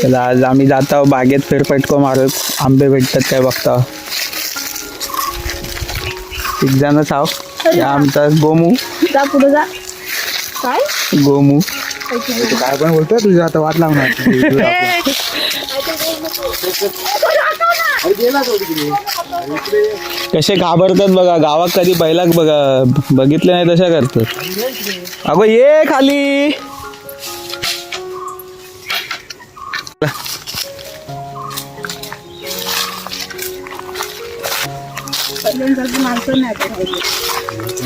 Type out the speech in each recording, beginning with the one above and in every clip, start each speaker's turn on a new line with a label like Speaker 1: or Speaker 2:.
Speaker 1: चला आज आम्ही जात आहोत बागेत फेरफटको मारत. आंबे भेटतात काय बघता? एक जणच आहो या आमचा गोमू.
Speaker 2: जा पुढे जा. काय?
Speaker 1: गोमू.
Speaker 3: काय पण बोलतोय तुझ्या आता वाट लावणार.
Speaker 1: कसे घाबरतात बघा गावात कधी बैलाक बघा बघितले नाही तशा करतात. अगो ये खाली.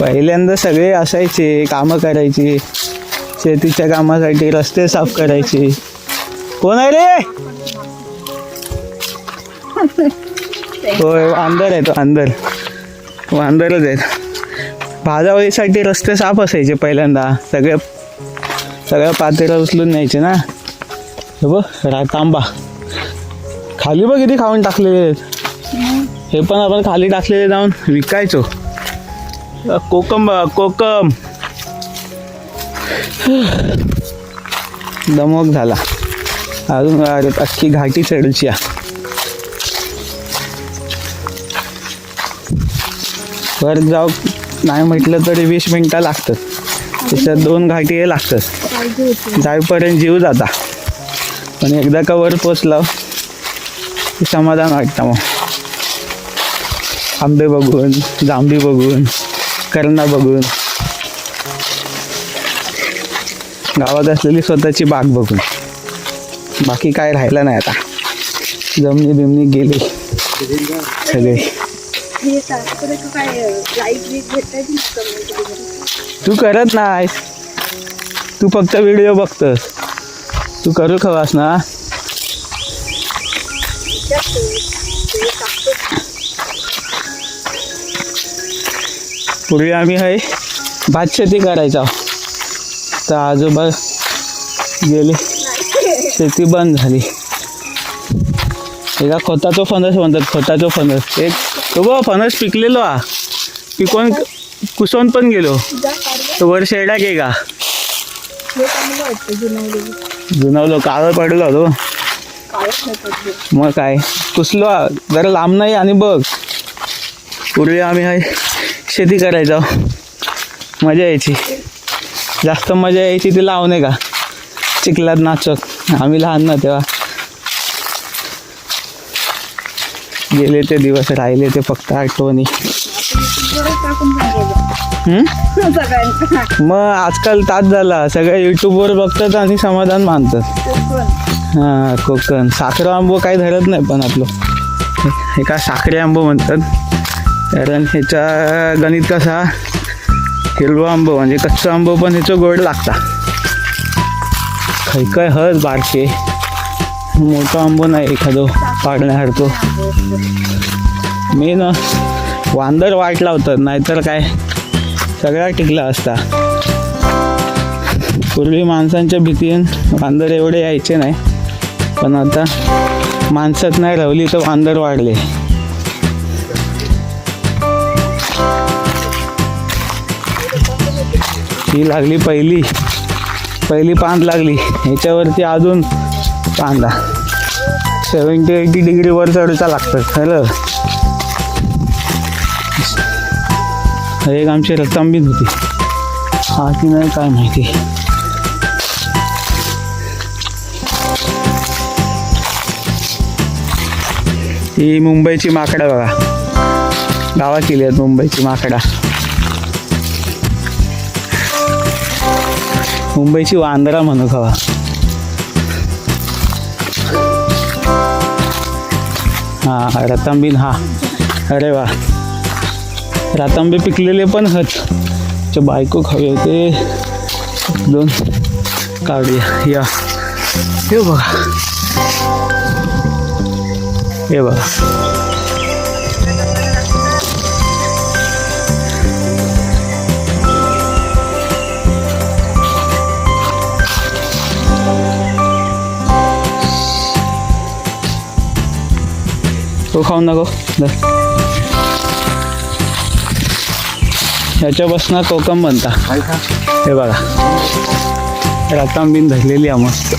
Speaker 2: पहिल्यांदा
Speaker 1: सगळे असायचे कामं करायची. शेतीच्या कामासाठी रस्ते साफ करायचे. कोण आहे रे? होय अंदर आहे तो अंदर तो अंदरच आहे. भाजावळीसाठी रस्ते साफ असायचे पहिल्यांदा. सगळे सगळ्या पातेला उचलून न्यायचे ना? हे बघ रातांबा खाली बघ किती खाऊन टाकलेले आहेत. हे पण आपण खाली टाकलेले जाऊन विकायचो. कोकम बघा, कोकम. दमक झाला. अजून अरे अख्खी घाटी चढूची वर जाऊ नाही म्हटलं तरी वीस मिनटं लागतात. त्याच्यात दोन घाटी हे लागतात. जाईपर्यंत जीव जाता. पण एकदा का वर पोचला की समाधान वाटतं मग. आंबे बघून जांभी बघून करणा बघून. गावात असलेली स्वतःची बाग बघून. बाकी काय राहिलं नाही आता. जमनी बिमणी गेली. सगळे.
Speaker 2: तू
Speaker 1: करत नाही तू फक्त व्हिडिओ बघतोस. तू करू खवास ना. पूर्वी आम्ही हे भात शेती करायचा. तर आजोबा गेले. शेती बंद झाली. एका खोताचो फणस म्हणतात खोताचो फणस. एक तो बघ फणस पिकलेलो हा. पिकवून कुसवून पण गेलो. तो वर शेडा के जुनवलो काळं पडलो
Speaker 2: पडली.
Speaker 1: मग काय? कुसलो. जरा लांब नाही आणि बघ. पूर्वी आम्ही आहे. शेती करायचो. मजा यायची. जास्त मजा यायची ती लावणे का? चिखलात नाचत. आम्ही लहान ना तेव्हा. गेले ते दिवस राहिले ते फक्त आठवणी. हम्म? मग आजकाल तास झाला. सगळे युट्यूबवर बघतात आणि समाधान मानतात. हां कोकण. साखर आंबो काही धरत नाही पण आपलं. हे का साखरे आंबो म्हणतात. कारण ह्याचा गणित कसा? हिरवा आंबो म्हणजे कच्चा आंबो पण ह्याचं गोड लागता खै काय हस बारके. मोठा आंबो नाही एखादं पाडण्यासारखं. मेन वांदर वाट लावतात नाहीतर काय? सगळा टिकला असता. पूर्वी माणसांच्या भीतीन वांदर एवढे यायचे नाही. पण आता माणसात नाही रावली तर वांदर वाढले. ही लागली पहिली. पहिली पान लागली. ह्याच्यावरती अजून पांदा सेवन्टी एटी डिग्री वर चढूचा लागतं. खरं? एक आमची रक्तांबीत होती. हा की नाही काय माहिती. ही मुंबईची माकडा बघा. गावा केली आहेत मुंबईची माकडा. मुंबईची वांदरा म्हणू खवा हा रतांबीन हा. अरे वा. रातांबे पिकलेले पण हत च्या बायको खावे होते दोन काढूया. या. हे बघा. हे बघा. तो खाऊन नको याच्यापासून ह्याच्यापासून कोकम बनता. हे बघा. रतांबीन धरलेली आहे मस्त.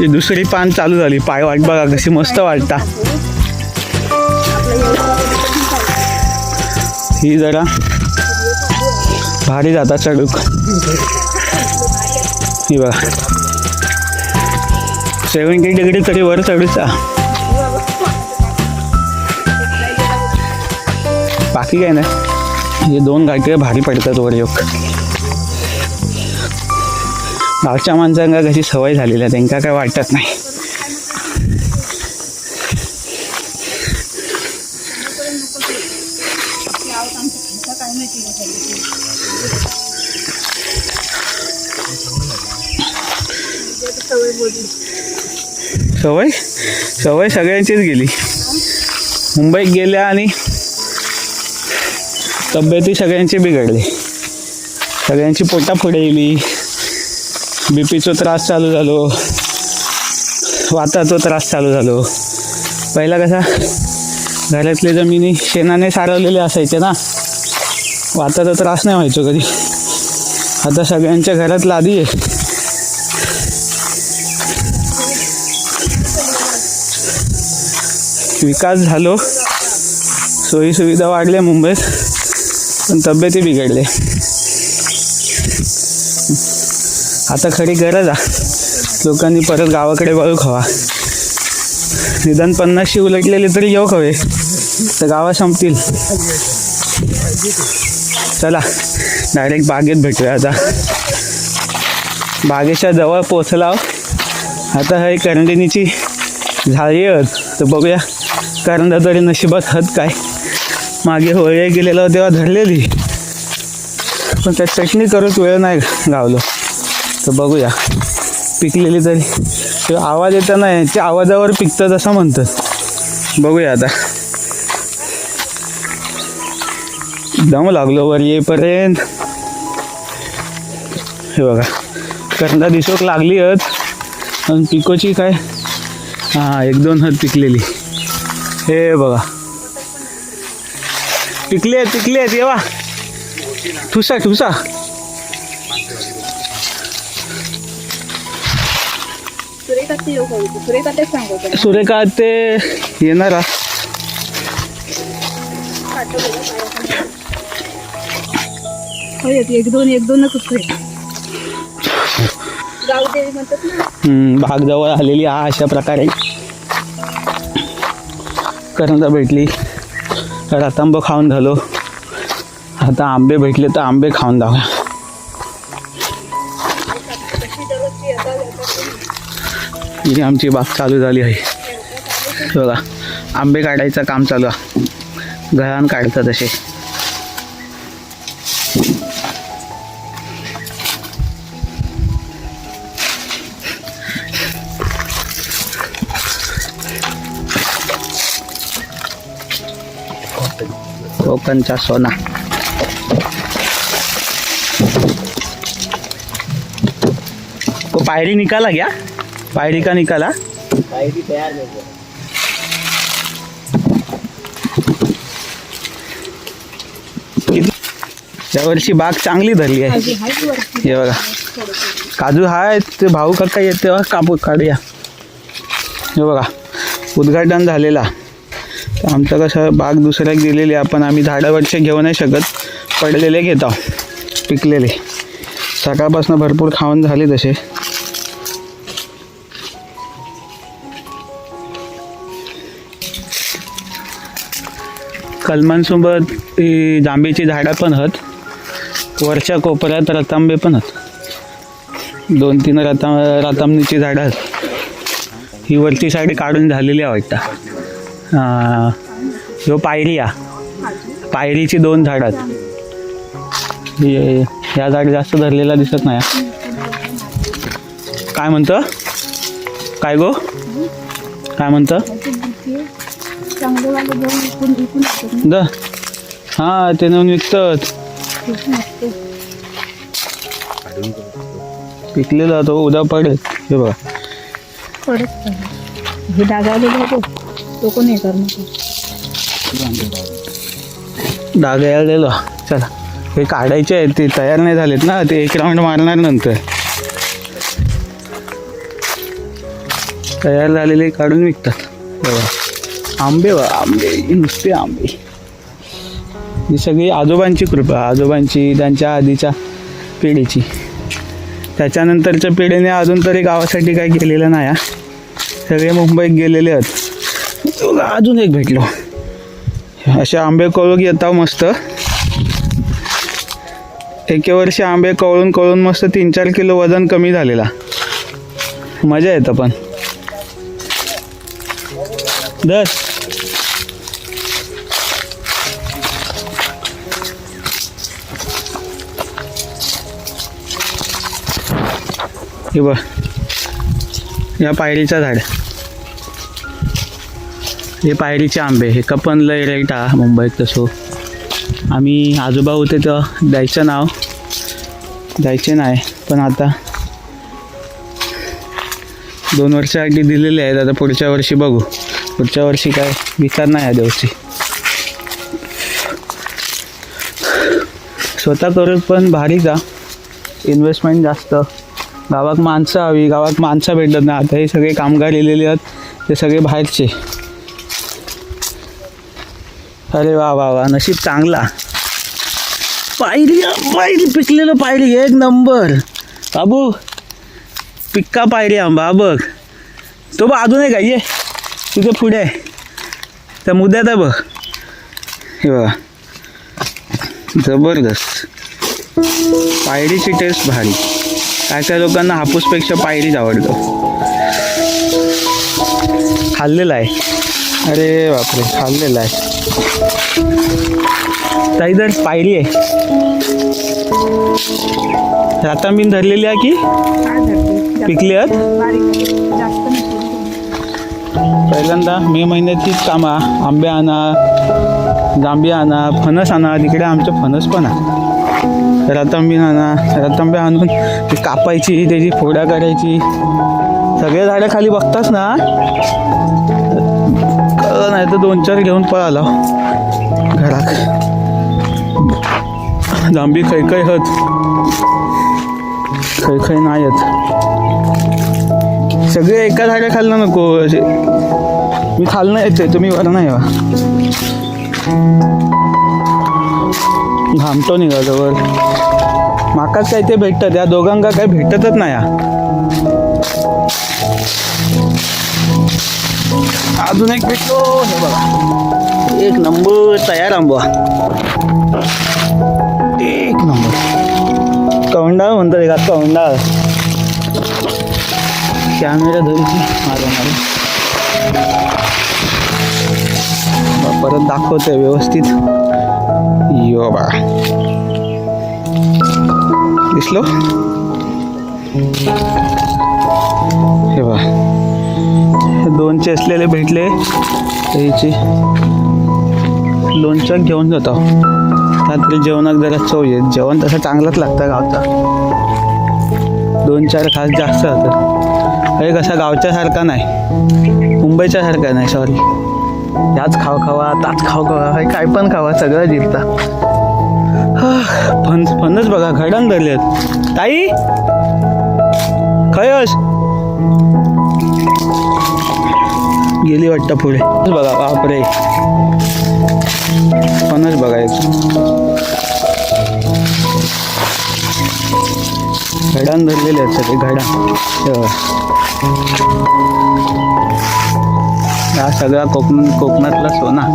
Speaker 1: ही दुसरी पान चालू झाली. पाय वाट बघा कशी मस्त वाटता. ही जरा भारी जाता चढूक ही बघा. सेवन्टी डिग्री तरी वर चढूचा. बाकी काय नाही. हे दोन घाटे भारी पडतात वर योग गावच्या माणसांना कशी सवय झालेली आहे त्यांना काय वाटत नाही.
Speaker 2: सवय
Speaker 1: सवय? सवय सगळ्यांचीच गेली. मुंबईत गेल्या आणि तब्येती सगळ्यांची बिघडली. सगळ्यांची पोटा पुढे बी पीचा त्रास चालू झालो. वाताचा त्रास चालू झालो. पहिला कसा? घरातले जमिनी शेणाने सारवलेले असायचे ना. वाताचा त्रास नाही व्हायचो कधी. आता सगळ्यांच्या घरात लादी आहे. विकास झालो. सोयीसुविधा वाढल्या मुंबईत. पण तब्येती बिघडले. आता खरी गरज आहे लोकांनी परत गावाकडे वळू खावा. निदान पन्नासशी उलटलेले तरी येऊ हवे तर गावा संपतील. चला डायरेक्ट बागेत भेटूया आता. बागेच्या जवळ पोचला आता हे करंदिनीची झाली आहेत. तर बघूया करंदा तरी नशिबात हत काय. मागे होळी गेलेलं तेव्हा धरलेली. पण त्या चटणी करत वेळ नाही गावलो तर बघूया. पिकलेली तरी. ते आवाज येताना त्या आवाजावर पिकतात असं म्हणतात. बघूया आता. दम लागलो वर येईपर्यंत. हे बघा. करंदा दिसोक लागली आहेत आणि पिकोची काय? हां एक दोन हत पिकलेली. हे बघा. पिकले आहेत येवा ठुसा ठुसा. सुरेखा ते येणार.
Speaker 2: एक दोन एक दोनच देवी
Speaker 1: भाग जवळ आलेली हा अशा प्रकारे. करंदा भेटली. रतांब खाऊन झालो आता आंबे भेटले तर आंबे खाऊन जाऊया. ही आमची बाग चालू झाली आहे. बघा आंबे काढायचं काम चालू आहे. घरान काढतात तसे. कोकणचा सोना. को पायरी निकाला क्या पायरी का निकाला? किती यावर्षी बाग चांगली धरली आहे. हे बघा. काजू हाय ते भाऊ काका येते कापू काढूया. हे बघा. उद्घाटन झालेला. तर आमचं कसं बाग दुसऱ्याक दिलेली आपण आम्ही झाडावरचे घेऊ नाही शकत. पडलेले घेत आहोत पिकलेले. सकाळपासून भरपूर खाऊन झाले तसे. कलमांसोबत ही जांभीची झाडं पण आहेत. वरच्या कोपऱ्यात रतांबे पण आहेत. दोन तीन रता रतांबीची झाडं आहेत. ही वरची साईड काढून झालेली आहे वाटतं. ह्यो पायरी या. पायरीची दोन झाड आहेत. ह्या झाड जास्त धरलेला दिसत नाही. हा. काय म्हणतं? काय गो? काय म्हणतं? द. हां ते नेऊन विकतात.
Speaker 2: विकलेला
Speaker 1: पिकलेला तो उद्या पडेल. हे बघा.
Speaker 2: पडत हे डागावलेलं होतो तो कोण हे करणार?
Speaker 1: डाग यायला चला. हे काढायचे आहेत ते तयार नाही झालेत ना. ते एक राऊंड मारणार नंतर. तयार झालेले काढून विकतात. बघा. आंबे बघा. आंबे. नुसते आंबे. ही सगळी आजोबांची कृपा. आजोबांची त्यांच्या आधीच्या पिढीची. त्याच्यानंतरच्या पिढीने अजून तरी गावासाठी काही केलेलं नाही सगळे मुंबईत गेलेले आहेत. तुला अजून एक भेटलो. असे आंबे कळून येतात मस्त. एके वर्षी आंबे कवळून कवळून मस्त तीन चार किलो वजन कमी झालेला. मजा येतं पण. दस. हे बघ. या पायरीचं झाड. हे पायरीचे आंबे हे कपन लय रेट हा मुंबईत तसो. आम्ही आजोबा होते तर द्यायचं नाव. द्यायचे नाही पण आता दोन वर्षासाठी दिलेले आहेत आता पुढच्या वर्षी बघू. पुढच्या वर्षी काय विचार नाही आहे देवची स्वतः करून पण भारी का? इन्व्हेस्टमेंट जास्त. गावात माणसं हवी गावात माणसं भेटत नाही. आता हे सगळे कामगार येलेले आहेत ते सगळे बाहेरचे. अरे वा वा वा नशीब चांगला. पायरी पायरी पिकलेलं पायरी एक नंबर. बाबू पिक्का पायरी आंबा बघ. तो बघ अजून आहे का ये. तुझं पुढे आहे. त्या मुद्द्यात आहे बघ. हे बघा. जबरदस्त. पायरीची टेस्ट भारी. काय काय लोकांना हापूसपेक्षा पायरीच आवडतं. खाल्लेला आहे. अरे बापरे खाल्लेला आहे. ताई जर पायरी आहे. रातांबीन धरलेली आहे की पिकली आहेत? पहिल्यांदा मे महिन्याचीच कामं आंबे आणा जांबी आणा फणस आणा. तिकडे आमचं फणस पण आहे. रतांबी आणा. रतांबी आणून ती कापायची त्याची फोडा करायची. सगळे झाडं खाली बघतास ना? कळलं नाही तर दोन चार घेऊन पळाला. घरात. जांभी खै खै हत. खै खै नाही आहेत सगळे एका झाड्या खाल्लं नको. असे मी खाल्लं येते तुम्ही वर नाही वा घामतो निघा जवळ. माकाच काय ते भेटतात या दोघांका काय भेटतच नाही अजून एक भेटतो हे बघा. एक नंबर तयार आंबा. एक नंबर. कवंडा म्हणतात का? कवंडा कॅमेरा धरून मारा मारा परत दाखवतोय व्यवस्थित. यो बा. दिसलो? हे बा. दोनचे दोन चेसलेले भेटले. त्याची. लोणचं घेऊन जातो रात्री जेवणात जरा चव येत जेवण तसं चांगलंच लागतं गावचा. दोन चार खास जास्त होतं. हे कसा गावच्यासारखा नाही. मुंबईच्या सारखा नाही सॉरी याच खाव खावा ताच खाव खावा हे काय पण खावा सगळं जिरता. फन फनच बघा घडण धरले ताई? खयस गेली वाटतं पुढे. बघा बापरे. फणस बघायचं. घडान धरलेले आहेत सगळे घडा हा. सगळा कोकण कोकणातला सोना.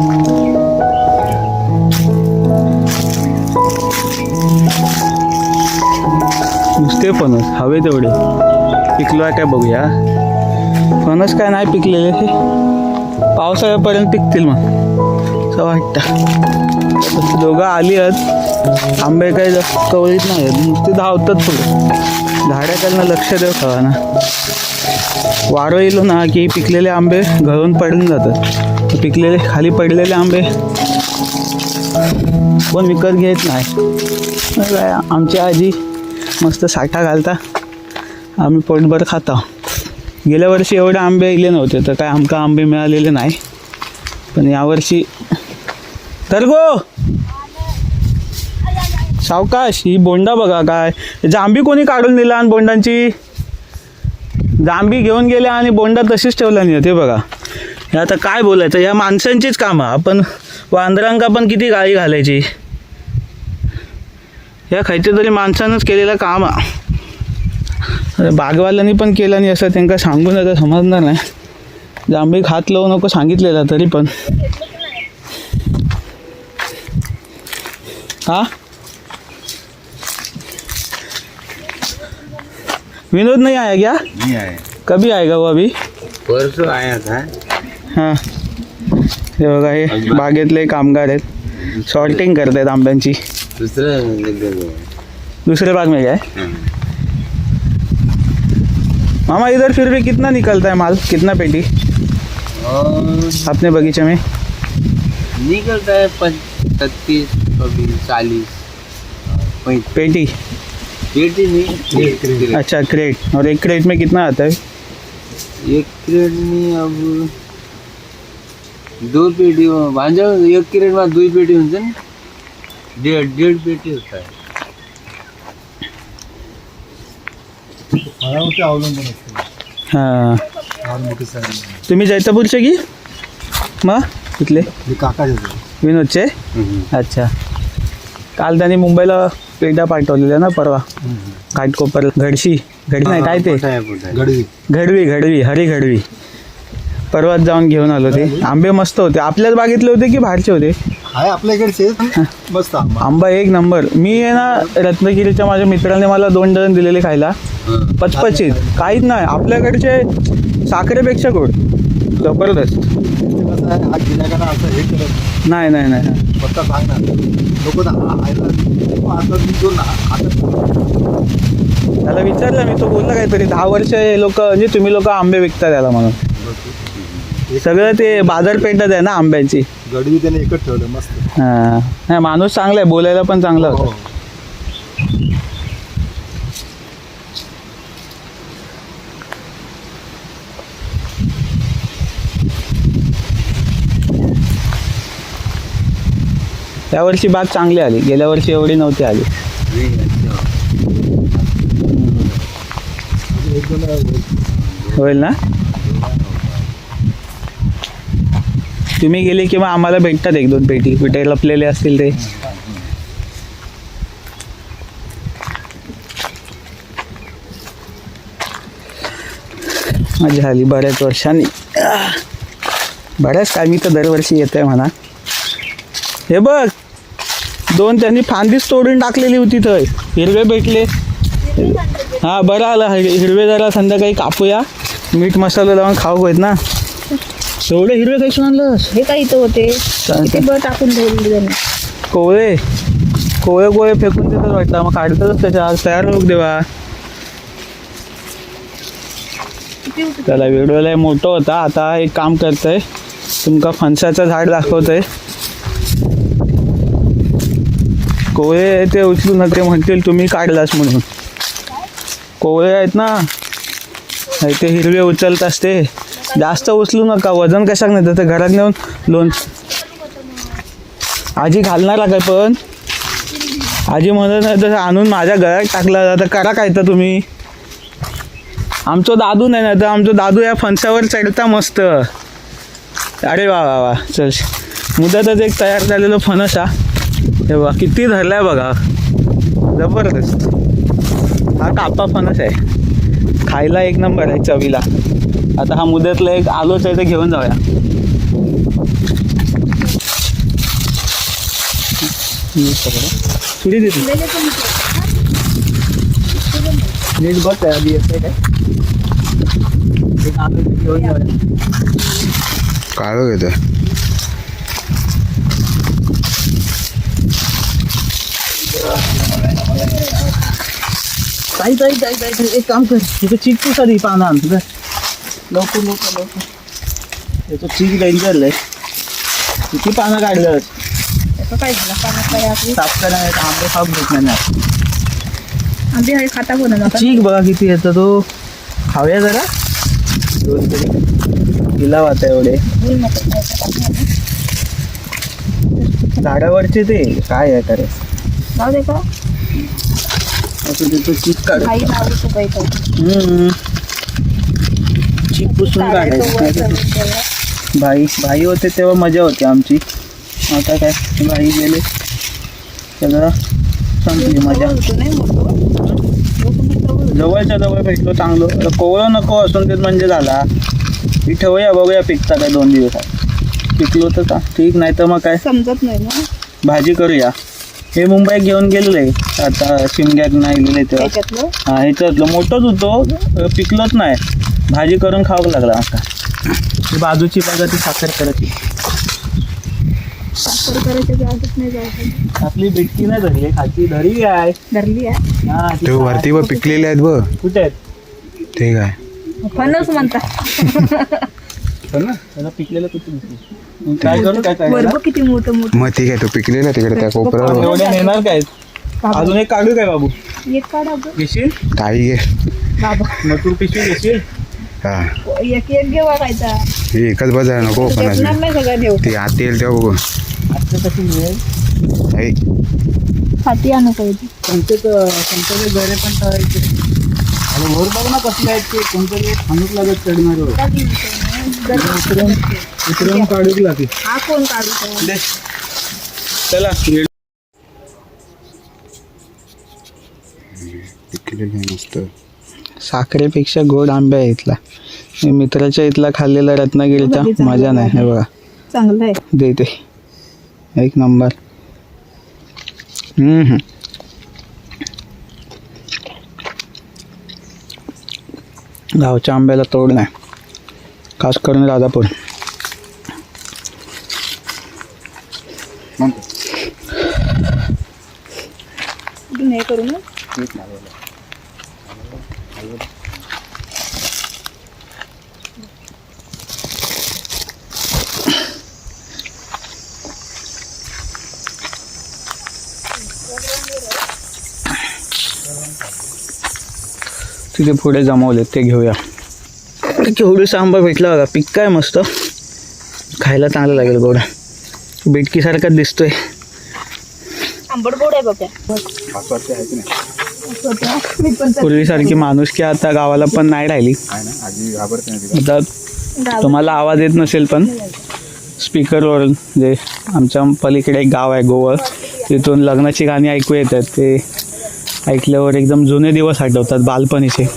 Speaker 1: नुसते फणस हवे तेवढे. पिकलो आहे काय बघूया. फणस काय नाही पिकलेले. ते पावसाळ्यापर्यंत पिकतील मग. असं वाटतं. दोघं आली आहेत आंबे काही जास्त कवळीत नाही आहेत नुसते धावतात पुढे. झाडाकडनं लक्ष देऊ हवा ना वारं येलो ना की पिकलेले आंबे घरून पडून जातात. पिकलेले खाली पडलेले आंबे कोण विकत घेत नाही. काय आमची आजी मस्त साठा घालता. आम्ही पोटभर खाता गेल्या वर्षी एवढे आंबे इले नव्हते तर काय आमका आंबे मिळालेले नाही. पण यावर्षी तर गो सावकाश ही बोंडा बघा काय. जांबी कोणी काढून दिला आणि बोंडांची? जांबी घेऊन गेल्या आणि बोंडा तशीच ठेवला नाही ते बघा. हे आता काय बोलायचं? या माणसांचीच कामं. आपण वांदरांका पण किती गाळी घालायची? या खायचे तरी माणसानंच केलेलं काम. हा. बागवाल्यांनी पण केलं नाही असं त्यांना सांगून आता समजणार नाही. जांभी खात लावू नको सांगितलेलं तरी पण. हा? विनोद नहीं आया क्या?
Speaker 3: नहीं
Speaker 1: कभी आएगा वो अभी?
Speaker 3: परसों आया था
Speaker 1: हां. हे बघा हे बागेतले कामगार आहेत. सॉर्टिंग करतायत आंब्यांची.
Speaker 3: दुसरा
Speaker 1: दूसरे बाग में गए मामा इधर फिर भी कितना निकलता है माल? कितना पेटी?
Speaker 3: और
Speaker 1: अपने बगीचे में?
Speaker 3: निकलता है छत्तीस। कभी चालीस
Speaker 1: पेटी?
Speaker 3: पेटी नहीं
Speaker 1: अच्छा क्रेट और एक क्रेट में कितना आता है?
Speaker 3: एक क्रेट में अब दो पेटी भांजा एक क्रेट में दो पेटी नि? डेढ डेढ पेटी होता है।
Speaker 1: हां। तुम्ही जैतापूरचे की? मग कुठले
Speaker 4: मी काका
Speaker 1: विनोदचे अच्छा। काल त्यांनी मुंबईला पेट्या पाठवलेल्या ना परवा. घाटकोपर घडशी घडी नाही काय ते? घडवी. घडवी हरी घडवी. परवाच जाऊन घेऊन आलो ते. आंबे मस्त होते. आपल्याच बागेतले होते की बाहेरचे होते?
Speaker 4: आहे आपल्या इकडचे मस्त आंबा.
Speaker 1: आंबा एक नंबर. मी आहे ना रत्नागिरीच्या माझ्या मित्राने मला दोन डझन दिलेले खायला. पचपचित. काहीच नाही. आपल्याकडचे साखरेपेक्षा गोड. जबरदस्त.
Speaker 4: हा हे करत
Speaker 1: नाही नाही. नाही
Speaker 4: नाही. फक्त सांगणार लोक आता मी जो ना-
Speaker 1: त्याला विचारलं मी तो बोलला काहीतरी दहा वर्ष लोक म्हणजे तुम्ही लोक आंबे विकता त्याला म्हणून. सगळं ते बाजारपेठच आहे ना आंब्याची.
Speaker 4: गडवी त्याने एकच ठेवलं मस्त.
Speaker 1: हां. नाही माणूस चांगला आहे बोलायला पण चांगला
Speaker 4: हो.
Speaker 1: होता. यावर्षी बाग चांगली आली. गेल्या वर्षी एवढी नव्हती आली. होईल ना? तुम्ही गेले किंवा आम्हाला भेटतात एक दोन पेटी. कुठे लपलेले असतील ते. माझी आली बऱ्याच वर्षांनी. बऱ्याच काय मी तर दरवर्षी येत आहे म्हणा. हे बघ. दोन त्यांनी फांदीच तोडून टाकलेली होती थंय हिरवे भेटले. हा बरं आलं. हिर- हिरवे जरा संध्याकाळी कापूया. मीठ मसाला लावून खाऊ आहेत ना. एवढे हिरवे काही आणलंस?
Speaker 2: हे काय इथं होते? टाकून
Speaker 1: कोवळे. कोवळे कोवळे फेकून देतात वाटतं. मग काढतातच त्याच्या. आज तयार लोक देवा
Speaker 2: होते?
Speaker 1: त्याला व्हिडिओ लय मोठं होता. आता एक काम करतंय. तुमका फणसाचं झाड दाखवतंय. कोवळे ते उचलू नका ते म्हणतील तुम्ही काढलास म्हणून. कोवळे आहेत ना? ते हिरवे उचलत असते. जास्त उचलू नका वजन कशाक नाही तर घरात नेऊन लोन आजी घालणार काय पण. आजी म्हणत नाही तसं आणून माझ्या घरात टाकला तर करा काय तर तुम्ही. आमचं दादू नाही ना तर आमचं दादू या फणसावर चढता मस्त. अरे वा वा वा चल. मुदतच एक तयार झालेलं फणस हा. हे बघा किती धरलाय बघा. जबरदस्त. हा कापा फणस आहे. खायला एक नंबर आहे चवीला. आता हा मुदतला एक आलोच आहे ते घेऊन जाऊया. सुरी देते. नीट बस आहे आधी येते काय? एक आलो ते घेऊन जाऊया. काही काही काही काही काही एक काम कर. तिथं चीक तू साधी पानं आण तुझं लवकर लवकर लवकर. त्याचं चीक डेंजर आहे किती पानं काढलं
Speaker 2: त्याचं काय झालं? पाण्यात काय आपली?
Speaker 1: साफ करा नाही तर आंबे साफ भेटणार नाही
Speaker 2: आंबे हळी खाता कोण आता
Speaker 1: चीक बघा किती येतं तो खाऊया जरा. दोन तरी. गिलाव आता एवढे. झाडावरचे ते काय आहे करे
Speaker 2: जाऊ दे का?
Speaker 1: असं त्याचं चीक काढ.
Speaker 2: काही लावू तू काही
Speaker 1: हम्म. पुसून
Speaker 2: काढायचं. तेव्हा.
Speaker 1: भाई भाई होते तेव्हा मजा होती आमची. आता काय? भाई गेले. सगळं संपली मजा. जवळच्या जवळ भेटलो चांगलं. कोवळं नको असून तेच म्हणजे झाला. ही ठेवूया बघूया पिकता काय दोन दिवसात. पिकलो तर चा- ठीक नाही तर मग काय?
Speaker 2: समजत नाही ना.
Speaker 1: भाजी करूया. हे मुंबईत घेऊन गेलेले आता शिमग्यात नाही गेले तेव्हा
Speaker 2: त्याच्यातलं
Speaker 1: हा ह्याच्यातलं. मोठंच होतो. पिकलंच नाही. भाजी करून खावं लागला आता. ही बाजूची बघा ती साखर करायची
Speaker 2: साखर करायच्या गॅसच नाही जायचं
Speaker 1: आपली बिटकी नाही धरली. खाची धरी आहे.
Speaker 2: धरली आहे?
Speaker 1: हा, ती
Speaker 4: ते वरती व पिकलेले आहेत बघ.
Speaker 1: कुठे आहेत?
Speaker 4: ते काय?
Speaker 2: फणस म्हणता
Speaker 1: हो ना. त्याला पिकलेलं कुठे दिसली मग काय करू? काय काय
Speaker 2: बरोबर किती मोठं मोठं.
Speaker 4: मग ठीक आहे तो पिकलेला तिकडे त्या कोपऱ्यावर?
Speaker 1: एवढ्या नेणार काय? अजून एक काढू काय बाबू?
Speaker 2: एक काढा बघ.
Speaker 1: घेशील?
Speaker 4: काही घे.
Speaker 2: बाबा.
Speaker 1: मग तू पिशवी घेशील?
Speaker 4: हा.
Speaker 2: एक एक घेवा खायचा
Speaker 4: हे एकच बाजार नको पण
Speaker 2: घेणार
Speaker 4: अजून.
Speaker 2: नाही सगळं देऊ.
Speaker 4: ते आत येईल तेव्हा बघू.
Speaker 1: आता कशी मिळेल
Speaker 2: आणू पाहिजे
Speaker 1: घरे पण आणि वर बघ ना कसले आहेत ते. कोणतरी थांबूक लागत चढणार काढूक लागेल
Speaker 2: हा कोण काढू.
Speaker 1: चला
Speaker 4: मस्त
Speaker 1: साखरेपेक्षा गोड आंबे आहे इथला. मी मित्राच्या इथला खाल्लेला रत्नागिरीचा. मजा नाही हे बघा.
Speaker 2: चांगलं आहे
Speaker 1: देते. एक नंबर. हम्म, हम्म. गावच्या आंब्याला तोड नाही. खास करून राधापूर.
Speaker 2: नाही करू ना.
Speaker 1: तिथे पुढे जमवले ते घेऊया. केवढूसा आंबा भेटला बघा. पिक काय मस्त. खायला चांगलं लागेल गोडा. बिटकीसारखाच दिसतोय.
Speaker 2: आंबट गोड आहे बाप्या
Speaker 4: आहे
Speaker 2: तर-
Speaker 1: पूर्वीसारखी माणूस की आता गावाला पण नाही राहिली.
Speaker 4: आहे
Speaker 1: आता तुम्हाला आवाज येत नसेल पण स्पीकरवर जे आमच्या पलीकडे एक गाव आहे गोवळ. तिथून लग्नाची गाणी ऐकू येतात ते ऐकल्यावर एकदम जुने दिवस आठवतात बालपणीचे.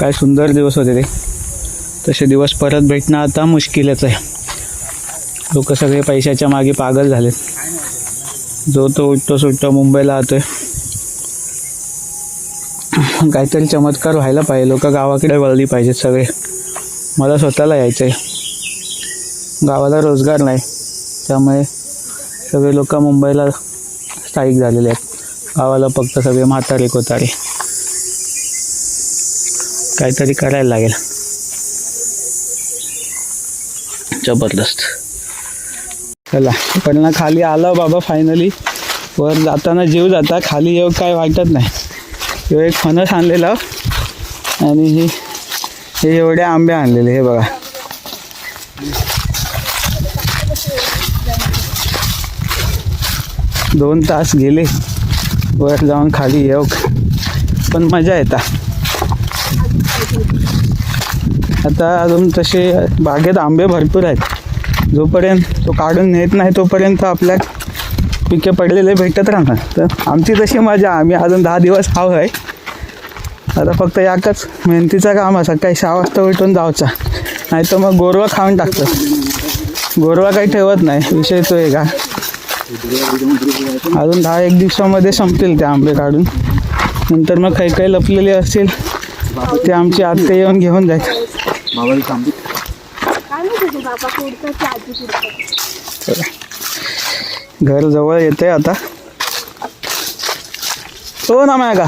Speaker 1: काय सुंदर दिवस होते ते. तसे दिवस परत भेटणं आता मुश्किलच आहे. लोक सगळे पैशाच्या मागे पागल झालेत. जो तो उठतो सुटतो मुंबईला राहतोय काहीतरी चमत्कार व्हायला पाहिजे. लोक गावाकडे वळली पाहिजेत सगळे. मला स्वतःला यायचं आहे गावाला रोजगार नाही. त्यामुळे सगळे लोक मुंबईला स्थायिक झालेले आहेत. गावाला फक्त सगळे म्हातारे कोतारे. काहीतरी करायला लागेल. जबरदस्त. चला पण ना खाली आलं बाबा फायनली वर जाताना जीव जाता खाली येऊ काय वाटत नाही. ह्यो एक फणस आणलेला. आणि ही हे एवढे आंबे आणलेले हे बघा. दोन तास गेले. वर जाऊन खाली येऊ. पण मजा येता. आता अजून तसे बागेत आंबे भरपूर आहेत. जोपर्यंत तो काढून नेत नाही तोपर्यंत आपल्या पिके पडलेले भेटत राहणार. तर आमची तशी मजा आम्ही अजून दहा दिवस हवं आहे. आता फक्त याकच मेहनतीचं काम असं काही सहा वाजता उठून जावचा नाही तर मग गोरवा खाऊन टाकतं. गोरवा काही ठेवत नाही विषय तो आहे का? अजून दहा एक दिवसामध्ये संपतील ते आंबे काढून. नंतर मग काही काही लपलेले असतील ते आमची आत्ते येऊन घेऊन जायचं
Speaker 4: बाबाची थांबी
Speaker 2: काय माहिती बाबा की आजी
Speaker 1: घर जवळ येते आता. हो ना माय का?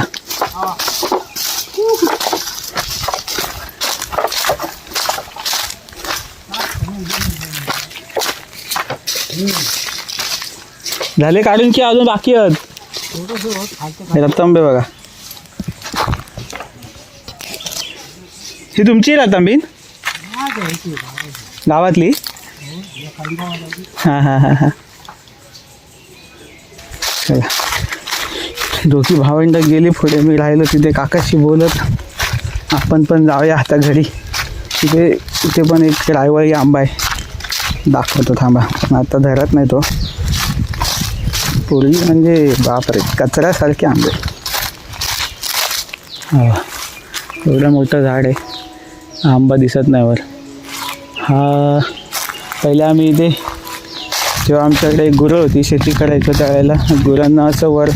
Speaker 1: झाले काढून की अजून बाकी आहेत? रतांबे बघा. ही तुमची रतांबी गावातली? हां हां हां हां. चला. दोघी भावंड गेली पुढे. मी राहिलो तिथे. काकाशी बोलत आपण पण जाऊया आता घरी. तिथे तिथे पण एक रायवळी आंबा आहे. दाखवतो थांबा. पण आता धरत नाही तो. पूर्वी म्हणजे बापरे कचऱ्यासारखे आंबे. हा. एवढं मोठं झाड आहे. आंबा दिसत नाही वर. हा पहिले आम्ही इथे जेव्हा आमच्याकडे एक गुरं होती शेती करायचं त्यावेळेला. गुरांना असं वर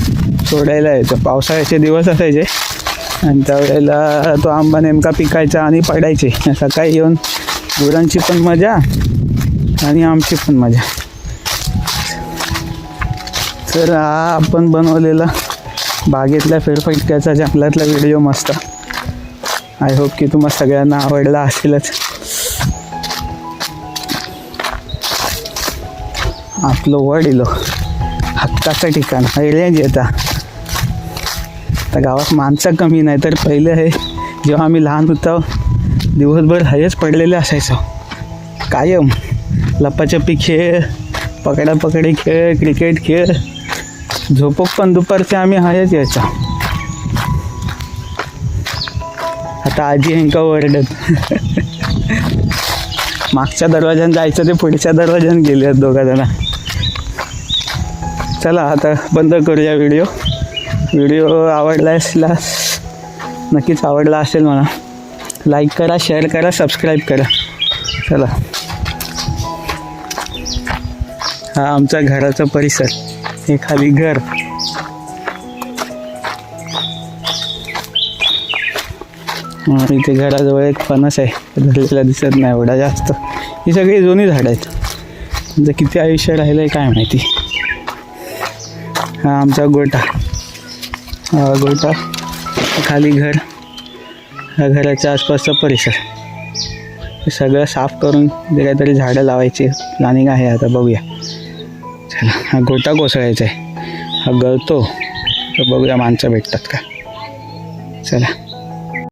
Speaker 1: सोडायला यायचं. पावसाळ्याचे दिवस असायचे. आणि त्यावेळेला तो आंबा नेमका पिकायचा आणि पडायचे. सकाळी येऊन गुरांची पण मजा आणि आमची पण मजा. तर हा आपण बनवलेला बागेतल्या फेरफटक्याचा जंगलातला व्हिडिओ मस्त. आय होप की तुम्हाला सगळ्यांना आवडला असेलच. आपलं वडिलो हक्काचं ठिकाण. रेंज येता आता. गावात माणसं कमी नाही तर पहिले हे जेव्हा आम्ही लहान होतो दिवसभर हयच पडलेले असायचो. कायम. लपाछपी खेळ पकडापकडी खेळ क्रिकेट खेळ. झोपक पण दुपारचे आम्ही हयच यायचो. आता आजी हेंका ओरडत. मागच्या दरवाज्यानं जायचं ते पुढच्या दरवाज्यानं गेले आहेत दोघा जण चला आता बंद करूया व्हिडिओ व्हिडिओ आवडला असला नक्कीच आवडला असेल मला लाईक करा शेअर करा सबस्क्राईब करा. चला. हा आमचा घराचा परिसर. हे खाली घर. इथे घराजवळ एक फणस आहे. धरलेला दिसत नाही एवढा जास्त. ही सगळी जुनी झाडं आहेत. म्हणजे किती आयुष्य राहिलं आहे काय माहिती. हा आमचा गोटा. हा गोटा. खाली घर. हा घराच्या आसपासचा परिसर. सगळं साफ करून काहीतरी झाडं लावायची प्लॅनिंग आहे आता बघूया. चला हा गोटा कोसळायचा आहे. हा गळतो तर बघूया माणसं भेटतात का. चला.